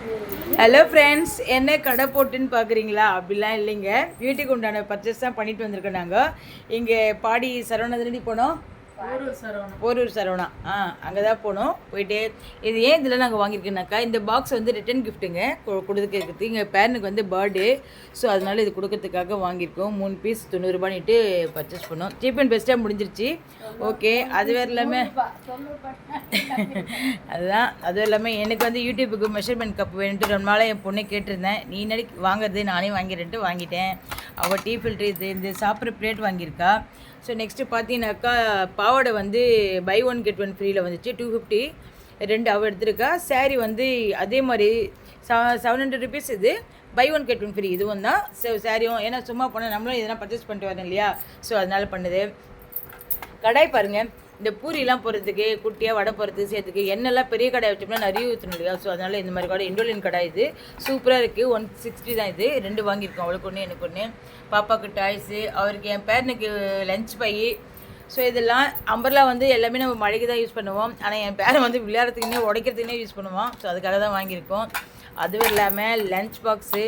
Hello friends என்ன கடை போட்டுன்னு பார்க்குறீங்களா அப்படிலாம் இல்லைங்க. வீட்டுக்கு உண்டான பர்ச்சேஸ் தான் பண்ணிட்டு வந்திருக்கோம் நாங்கள் இங்கே பாடி சரவணதிரடி போனோம். போரூர் சரவணா. ஆ அங்கே தான் போனோம். போயிட்டு இது ஏன் இதில் நாங்கள் வாங்கியிருக்கோம்னாக்கா இந்த பாக்ஸ் வந்து ரிட்டன் கிஃப்ட்டுங்க கொடுத்துருக்கு எங்கள் பேரனுக்கு வந்து பர்த்டே ஸோ அதனால இது கொடுக்கறதுக்காக வாங்கியிருக்கோம். மூணு பீஸ் தொண்ணூறுபான்னுட்டு பர்ச்சேஸ் பண்ணோம். சீப் அண்ட் பெஸ்ட்டாக முடிஞ்சிருச்சு. ஓகே அது வேறு இல்லாமல் அதுதான். அதுவும் இல்லாமல் எனக்கு வந்து யூடியூபுக்கு மெஷர்மெண்ட் கப் வேணுன்ட்டு ரொம்ப நாளாக என் பொண்ணை கேட்டிருந்தேன். நீ நடி வாங்குறது? நானே வாங்கிறேன்ட்டு வாங்கிட்டேன். அவள் டீ ஃபில்ட்ரு இது இந்த சாப்பிட்ற பிளேட் வாங்கியிருக்கா. ஸோ நெக்ஸ்ட்டு பார்த்தீங்கன்னாக்கா பாவாடை வந்து பை ஒன் கெட் ஒன் ஃப்ரீயில் வந்துச்சு. டூ ஃபிஃப்டி ரெண்டு அவள் எடுத்திருக்கா. saree வந்து அதே மாதிரி செவன் ஹண்ட்ரட் ருபீஸ் இது. Buy one get one free இதுவும் தான். சாரியும் ஏன்னா சும்மா போனால் நம்மளும் எதனா பர்ச்சேஸ் பண்ணிட்டு வரோம் இல்லையா? ஸோ அதனால் பண்ணுது. கடாய் பாருங்கள் இந்த பூரிலாம் போகிறதுக்கு குட்டியாக வடை போகிறதுக்கு சேர்த்துக்கு எண்ணெய்லாம் பெரிய கடை வச்சோம்னா நிறைய ஊற்றணும் இல்லையா? ஸோ அதனால் இந்த மாதிரி கூட இண்டோலியன் கடை இது. சூப்பராக இருக்குது ஒன் சிக்ஸ்டி தான் இது. ரெண்டு வாங்கியிருக்கோம். அவளுக்கு ஒன்று எனக்கு ஒன்று பாப்பாவுக்கு டாய்ஸு அவருக்கு என் பேரனுக்கு லஞ்ச் பை. ஸோ இதெல்லாம் அம்பர்லா வந்து எல்லாமே நம்ம மழைக்கு தான் யூஸ் பண்ணுவோம். ஆனால் என் பேரை வந்து விளையாடுறதுக்குன்னே உடைக்கிறதுக்குன்னே யூஸ் பண்ணுவோம் ஸோ அதுக்காக தான் வாங்கியிருக்கோம். அதுவும் இல்லாமல் லஞ்ச் பாக்ஸு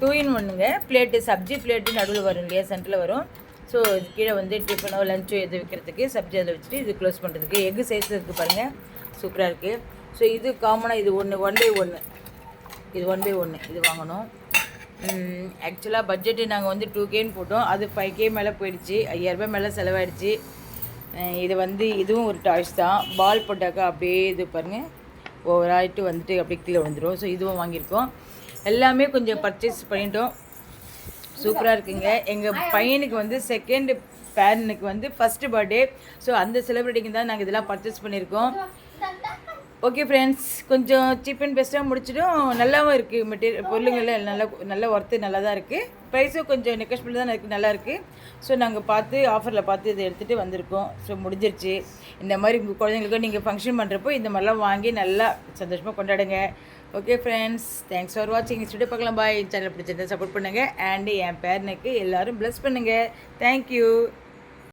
டூ இன் ஒன்றுங்க பிளேட்டு சப்ஜி பிளேட்டு நடுவில் வரும் இல்லையா? சென்டரில் வரும். ஸோ இது கீழே வந்து டிஃபனோ லஞ்சோ எது வைக்கிறதுக்கு சப்ஜி அதில் வச்சுட்டு இது க்ளோஸ் பண்ணுறதுக்கு எக்கு சைஸ் இருக்குது பாருங்கள் சூப்பராக இருக்குது ஸோ இது காமனாக இது ஒன்று ஒன் பை ஒன்று இது ஒன் பை ஒன்று இது வாங்கணும். ஆக்சுவலாக பட்ஜெட்டு நாங்கள் வந்து டூ கேன்னு போட்டோம். அது ஃபைவ் கே மேலே போயிடுச்சு. ஐயாயிரரூபா மேலே செலவாயிடுச்சு. இது வந்து இதுவும் ஒரு டாய்ஸ் தான். பால் போட்டாக்கா அப்படியே இது பாருங்கள் ஓவராயிட்டு வந்துட்டு அப்படியே கீழே வந்துடும் ஸோ இதுவும் வாங்கியிருக்கோம். எல்லாமே கொஞ்சம் பர்ச்சேஸ் பண்ணிட்டோம். சூப்பராக இருக்குங்க. எங்கள் பையனுக்கு வந்து செகண்ட் பேரனுக்கு வந்து ஃபஸ்ட்டு பர்த்டே ஸோ அந்த செலிப்ரிட்டிக்கு தான் நாங்கள் இதெல்லாம் பர்ச்சேஸ் பண்ணியிருக்கோம். ஓகே ஃப்ரெண்ட்ஸ் கொஞ்சம் சீப் அண்ட் பெஸ்ட்டாக முடிச்சிடும் நல்லாவும் இருக்குது மெட்டீரியல் பொருளுங்கள்லாம் நல்லா நல்ல ஒர்த்து நல்லா தான் இருக்குது ப்ரைஸும் கொஞ்சம் நெக்கஸ்பிள் தான் இருக்குது நல்லா இருக்குது ஸோ நாங்கள் பார்த்து ஆஃபரில் பார்த்து இதை எடுத்துகிட்டு வந்திருக்கோம். ஸோ முடிஞ்சிருச்சு. இந்த மாதிரி உங்கள் குழந்தைங்களுக்கு நீங்கள் ஃபங்க்ஷன் பண்ணுறப்போ இந்த மாதிரிலாம் வாங்கி நல்லா சந்தோஷமாக கொண்டாடுங்க. ஓகே ஃப்ரெண்ட்ஸ் தேங்க்ஸ் ஃபார் வாட்சிங் ஸ்டுடியோ பார்க்கலாம். பாய் சேனல் பிடிச்சிருந்தா சப்போர்ட் பண்ணுங்கள் அண்ட் என் பேரனுக்கு எல்லோரும் ப்ளஸ் பண்ணுங்கள் தேங்க்யூ